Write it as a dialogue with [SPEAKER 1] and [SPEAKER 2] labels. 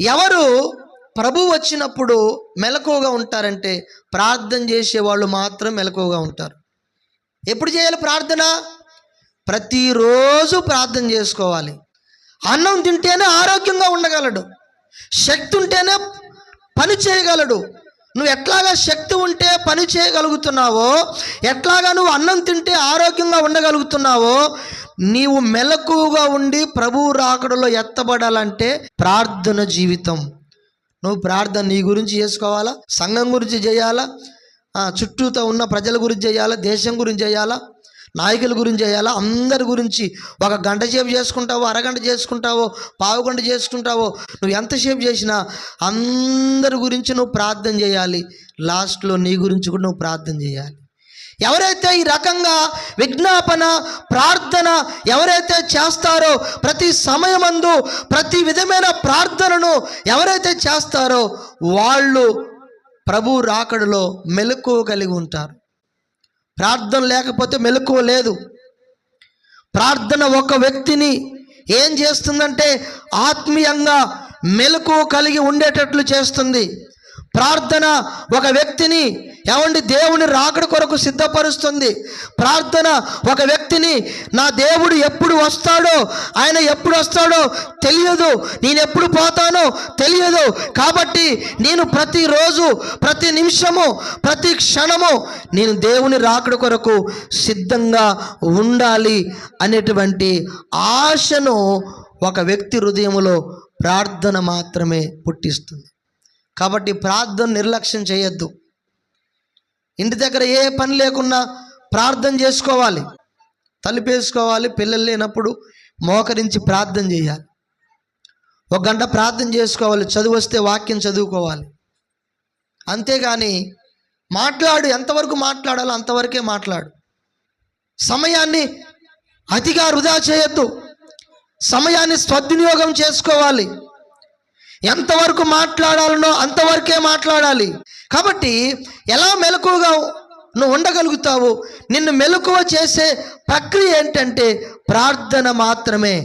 [SPEAKER 1] ఎవరు ప్రభు వచ్చినప్పుడు మెలకువగా ఉంటారంటే ప్రార్థన చేసేవాళ్ళు మాత్రం మెలకువగా ఉంటారు. ఎప్పుడు చేయాలి ప్రార్థన? ప్రతిరోజు ప్రార్థన చేసుకోవాలి. అన్నం తింటేనే ఆరోగ్యంగా ఉండగలడు. శక్తి ఉంటేనే పని చేయగలడు. నువ్వు ఎట్లాగా శక్తి ఉంటే పని చేయగలుగుతున్నావో ఎట్లాగా నువ్వు అన్నం తింటే ఆరోగ్యంగా ఉండగలుగుతున్నావో నీవు మెలకువగా ఉండి ప్రభువు రాకడలో ఎత్తబడాలంటే ప్రార్థన జీవితం. నువ్వు ప్రార్థన నీ గురించి చేసుకోవాలా? సంఘం గురించి చేయాలా? చుట్టూతో ఉన్న ప్రజల గురించి చేయాలా? దేశం గురించి చేయాలా? నాయకుల గురించి చేయాలా? అందరి గురించి. ఒక గంట సేపు చేసుకుంటావో అరగంట చేసుకుంటావో పావు గంట చేసుకుంటావో నువ్వు ఎంతసేపు చేసినా అందరి గురించి నువ్వు ప్రార్థన చేయాలి. లాస్ట్లో నీ గురించి కూడా నువ్వు ప్రార్థన చేయాలి. ఎవరైతే ఈ రకంగా విజ్ఞాపన ప్రార్థన ఎవరైతే చేస్తారో ప్రతి సమయమందు ప్రతి విధమైన ప్రార్థనను ఎవరైతే చేస్తారో వాళ్ళు ప్రభు రాకడలో మెలకువ కలిగి ఉంటారు. ప్రార్థన లేకపోతే మెలకువ లేదు. ప్రార్థన ఒక వ్యక్తిని ఏం చేస్తుందంటే ఆత్మీయంగా మెలకువ కలిగి ఉండేటట్లు చేస్తుంది. ప్రార్థన ఒక వ్యక్తిని ఏమండి దేవుని రాకడ కొరకు సిద్ధపరుస్తుంది? ప్రార్థన ఒక వ్యక్తిని నా దేవుడు ఎప్పుడు వస్తాడో ఆయన ఎప్పుడు వస్తాడో తెలియదు. నేను ఎప్పుడు పోతానో తెలియదు. కాబట్టి నేను ప్రతిరోజు ప్రతి నిమిషము ప్రతి క్షణము నేను దేవుని రాకడ కొరకు సిద్ధంగా ఉండాలి అనేటువంటి ఆశను ఒక వ్యక్తి హృదయంలో ప్రార్థన మాత్రమే పుట్టిస్తుంది. కాబట్టి ప్రార్థన నిర్లక్ష్యం చేయొద్దు. ఇంటి దగ్గర ఏ పని లేకున్నా ప్రార్థన చేసుకోవాలి. తలుపేసుకోవాలి పిల్లలు లేనప్పుడు మోకరించి ప్రార్థన చేయాలి. ఒక గంట ప్రార్థన చేసుకోవాలి. చదువు వస్తే వాక్యం చదువుకోవాలి. అంతేగాని మాట్లాడు. ఎంతవరకు మాట్లాడాలో అంతవరకే మాట్లాడు. సమయాన్ని అతిగా వృధా చేయొద్దు. సమయాన్ని సద్వినియోగం చేసుకోవాలి. ఎంతవరకు మాట్లాడాలనో అంతవరకే మాట్లాడాలి. కాబట్టి ఎలా మెలకువగా నువ్వు ఉండగలుగుతావు? నిన్ను మెలకువ చేసే ప్రక్రియ ఏంటంటే ప్రార్థన మాత్రమే.